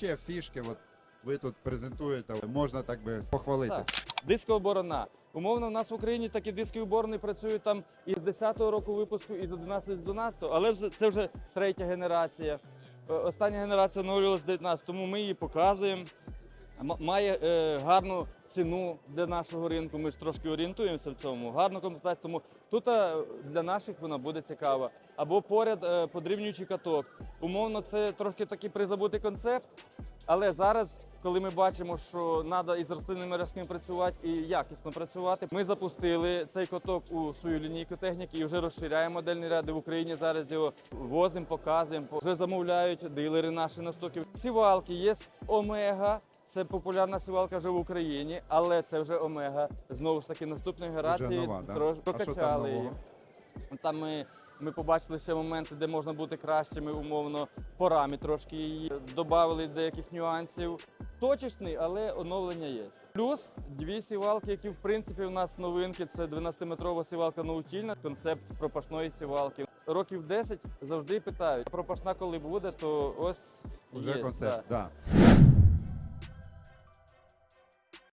ще фішки, от ви тут презентуєте, можна так би похвалитись. Дискова борона. Умовно, у нас в Україні такі дискові оборони працюють там із 10-го року випуску, із 11 з 12-го, але вже це вже третя генерація. Е, Остання генерація оновлювалася з 19, тому ми її показуємо. Має е, гарну ціну для нашого ринку. Ми ж трошки орієнтуємося в цьому. Гарну комплектацію. Тому тут е, для наших вона буде цікава. Або поряд е, подрівнюючий каток. Умовно, це трошки такий призабутий концепт. Але зараз, коли ми бачимо, що треба із рослинними рожками працювати і якісно працювати, ми запустили цей каток у свою лінійку техніки і вже розширяємо модельні ряди в Україні. Зараз його возимо, показуємо. Вже замовляють дилери наші на стоків. Сівалки є Омега. Це популярна сівалка вже в Україні, але це вже Омега. Знову ж таки, наступної генерації нова, да? трошки А що там прокачали її. нового? Там ми, ми побачили ще моменти, де можна бути кращими, умовно, порами трошки її додали деяких нюансів. Точечний, але оновлення є. Плюс дві сівалки, які в принципі у нас новинки. Це 12-метрова сівалка наутільна, концепт пропашної сівалки. Років 10 завжди питають, пропашна коли буде, то ось Вже є, концепт, да. да.